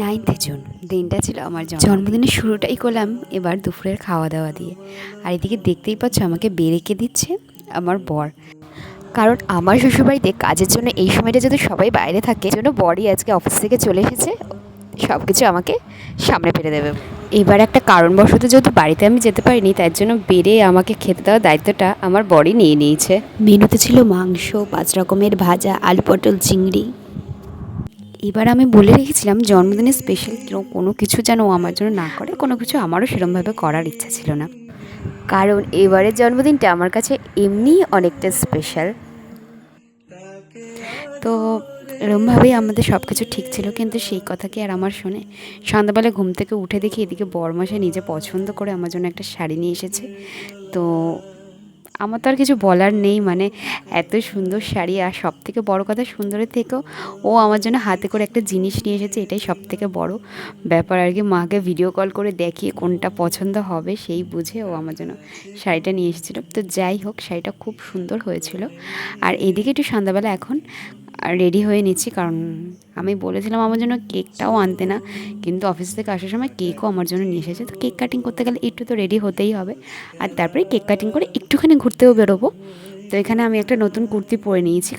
Ninth June দিনটা ছিল আমার জন্মদিনের শুরুটাই করলাম এবার দুপুরের খাওয়া দাওয়া দিয়ে। আর এদিকে দেখতেই পাচ্ছ আমাকে বেরেকে দিচ্ছে? আমার বর। কারণ আমার শ্বশুরবাড়িতে কাজের জন্য এই সময়টা যদি সবাই বাইরে থাকে জন্য বরই আজকে অফিস থেকে চলে এসেছে। সব কিছু আমাকে সামনে ফেলে দেবে। এবার একটা কারণবশত যেহেতু বাড়িতে আমি যেতে পারিনি তার জন্য বেড়ে আমাকে খেতে দেওয়ার দায়িত্বটা আমার বরই নিয়ে নিয়েছে। মেনুতে ছিল মাংস পাঁচ রকমের ভাজা আলু পটল চিংড়ি। এবার আমি বলে রেখেছিলাম জন্মদিনে স্পেশাল কেউ কোনো কিছু যেন ও আমার জন্য না করে, কোনো কিছু আমারও সেরমভাবে করার ইচ্ছা ছিল না। কারণ এবারের জন্মদিনটা আমার কাছে এমনিই অনেকটা স্পেশাল তো এরমভাবেই আমাদের সব কিছু ঠিক ছিল, কিন্তু সেই কথা কি আর আমার শুনে? সন্ধ্যাবেলা ঘুম থেকে উঠে দেখি এদিকে বরমাসে নিজে পছন্দ করে আমার জন্য একটা শাড়ি নিয়ে এসেছে। তো আমার তো আর কিছু বলার নেই মানে এত সুন্দর শাড়ি আর সব থেকে বড়ো কথা সুন্দরের থেকেও ও আমার জন্য হাতে করে একটা জিনিস নিয়ে এসেছে, এটাই সব থেকে বড় ব্যাপার আর কি। মাকে ভিডিও কল করে দেখিয়ে কোনটা পছন্দ হবে, সেই বুঝে ও আমার জন্য শাড়িটা নিয়ে এসেছিল। তো যাই হোক, শাড়িটা খুব সুন্দর হয়েছিল। আর এদিকে একটু সন্ধ্যাবেলা এখন রেডি হয়ে নিচ্ছি, কারণ আমি বলেছিলাম আমার জন্য কেকটাও আনতে না, কিন্তু অফিস থেকে আসার সময় কেকও আমার জন্য নিয়ে এসেছে। তো কেক কাটিং করতে গেলে একটু তো রেডি হতেই হবে। আর তারপরে কেক কাটিং করে একটুখানি ঘুরতেও বেরোবো। তো এখানে আমি একটা নতুন কুর্তি পরে নিয়েছি।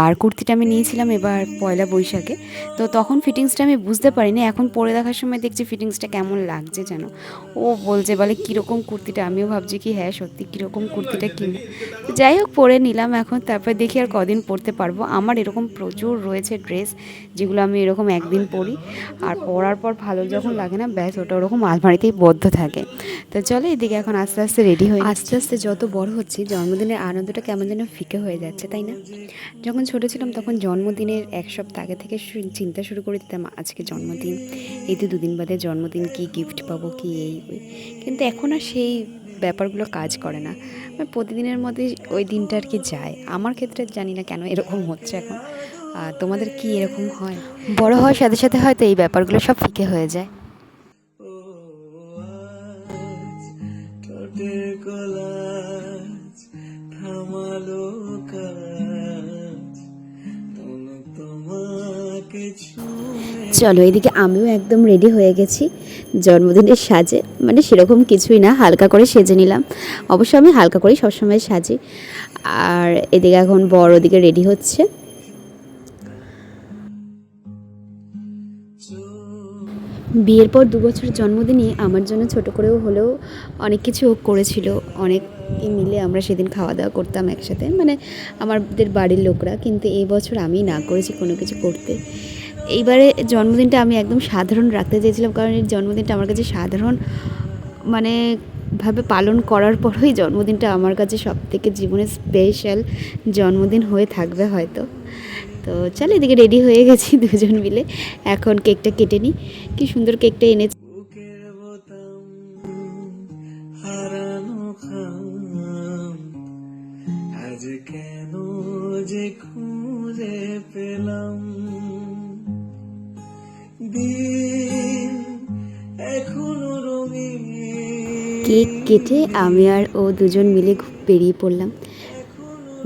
আর কুর্তিটা আমি নিয়েছিলাম এবার পয়লা বৈশাখে। তো তখন ফিটিংসটা আমি বুঝতে পারিনি। এখন পরে দেখার সময় দেখছি ফিটিংসটা কেমন লাগছে যেন। ও বলছে, বলে, কীরকম কুর্তিটা? আমিও ভাবছি কি হ্যাঁ সত্যি কীরকম কুর্তিটা কিনবো তো যাই হোক, পরে নিলাম এখন। তারপর দেখি আর কদিন পরতে পারব। আমার এরকম প্রচুর রয়েছে ড্রেস, যেগুলো আমি এরকম একদিন পরি। আর পরার পর ভালো যখন লাগে না, ব্যাস, ওটা ওরকম আলমারিতেই বদ্ধ থাকে। তো চলো, এদিকে এখন আস্তে আস্তে রেডি হয়ে আস্তে আস্তে যত বড় হচ্ছি, জন্মদিনের আনন্দটা কেমন যেন ফিকে হয়ে যাচ্ছে তাই না? যখন ছোট ছিলাম তখন জন্মদিনের এক সপ্তাহ আগে থেকে শু- চিন্তা শুরু করে দিতাম আজকে জন্মদিন। এই তো দুদিন বাদে জন্মদিন কি গিফট পাবো কি এই ওই। কিন্তু এখন আর সেই ব্যাপারগুলো কাজ করে না। মানে প্রতিদিনের মধ্যে ওই দিনটা আর কি যায়। আমার ক্ষেত্রে জানি না কেন এরকম হচ্ছে এখন। আর তোমাদের কি এরকম হয়? বড় হওয়ার সাথে সাথে হয়তো এই ব্যাপারগুলো সব ফিকে হয়ে যায়। কলাজ থামালো চলো, এদিকে আমিও একদম রেডি হয়ে গেছি। জন্মদিনের সাজে মানে সেরকম কিছুই না, হালকা করে সেজে নিলাম। অবশ্য আমি হালকা করেই সবসময় সাজি। আর এদিকে এখন বড় ওদিকে রেডি হচ্ছে। বিয়ের পর দু বছর জন্মদিনে আমার জন্য ছোট করেও হলেও অনেক কিছু করেছিল। অনেকে মিলে আমরা সেদিন খাওয়া দাওয়া করতাম একসাথে। মানে আমাদের বাড়ির লোকরা, কিন্তু এই বছর আমি না করেছি কোনো কিছু করতে। এইবারে জন্মদিনটা আমি একদম সাধারণ রাখতে চেয়েছিলাম, কারণ এই জন্মদিনটা আমার কাছে সাধারণ মানে ভাবে পালন করার পরই জন্মদিনটা আমার কাছে সব থেকে জীবনের স্পেশাল জন্মদিন হয়ে থাকবে হয়তো। তো চল এদিকে রেডি হয়ে গেছি দুজন মিলে। এখন কেকটা কেটে নিই। কি সুন্দর কেকটা এনেছি। বুকের বোতাম হারানো খাম। আজ কেন যে খুঁজে পেলাম? দিন এখনও রঙিন। কেক কেটে আমি আর ও দুজন মিলে বেরিয়ে পড়লাম।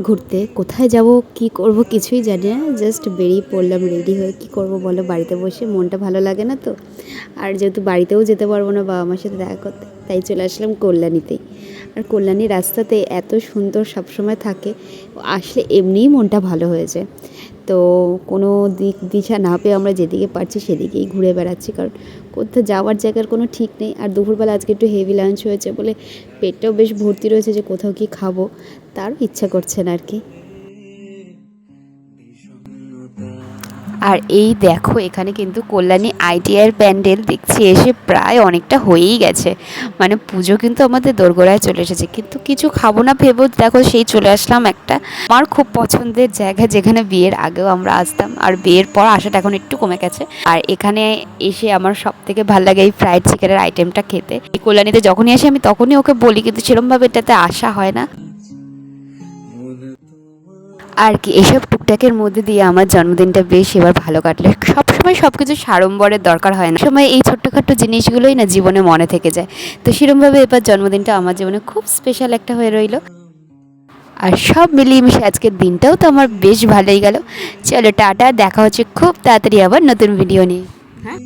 ঘুরতে, কোথায় যাব, কি করব কিছুই জানি না জাস্ট বেরিয়ে পড়লাম রেডি হয়ে কি করব বলো, বাড়িতে বসে মনটা ভালো লাগে না তো? আর যেহেতু বাড়িতেও যেতে পারব না বাবা মার সাথে দেখা করতে, তাই চলে আসলাম কল্যাণীতেই। আর কল্যাণী রাস্তাতে এত সুন্দর সবসময় থাকে, আসলে এমনিই মনটা ভালো হয়ে যায় তো কোনো দিক দিশা না পেয়ে আমরা যেদিকে পারছি সেদিকেই ঘুরে বেড়াচ্ছি, কারণ কোথাও যাওয়ার জায়গার কোনো ঠিক নেই। আর দুপুরবেলা আজকে একটু হেভি লাঞ্চ হয়েছে বলে পেটটাও বেশ ভর্তি রয়েছে যে কোথাও কি খাব, তারও ইচ্ছা করছে না আর কি। আর এই দেখো, এখানে কিন্তু কল্যাণী আইটিআইয়ের প্যান্ডেল দেখছি এসে প্রায় অনেকটা হয়েই গেছে। মানে পুজো কিন্তু আমাদের দোরগোড়ায় চলে এসেছে। কিন্তু কিছু খাব না ভেবেও দেখো সেই চলে আসলাম একটা আমার খুব পছন্দের জায়গা যেখানে বিয়ের আগেও আমরা আসতাম। আর বিয়ের পর আসাটা এখন একটু কমে গেছে। আর এখানে এসে আমার সব থেকে ভালো লাগে এই ফ্রাইড চিকেনের আইটেমটা খেতে। এই কল্যাণীতে যখনই আসি আমি তখনই ওকে বলি, কিন্তু সেরমভাবে এটাতে আসা হয় না। আর কি, এসব টুকটাকের মধ্যে দিয়ে আমার জন্মদিনটা বেশ এবার ভালো কাটলো। সবসময় সব কিছু সাড়ম্বরের দরকার হয় না। সময় এই ছোট্টখাট্ট জিনিসগুলোই না জীবনে মনে থেকে যায়। তো সেরমভাবে এবার জন্মদিনটা আমার জীবনে খুব স্পেশাল একটা হয়ে রইল। আর সব মিলিয়ে মিশে আজকের দিনটাও তো আমার বেশ ভালোই গেল। চলো টাটা, দেখা হচ্ছে খুব তাড়াতাড়ি আবার নতুন ভিডিও নিয়ে। হ্যাঁ?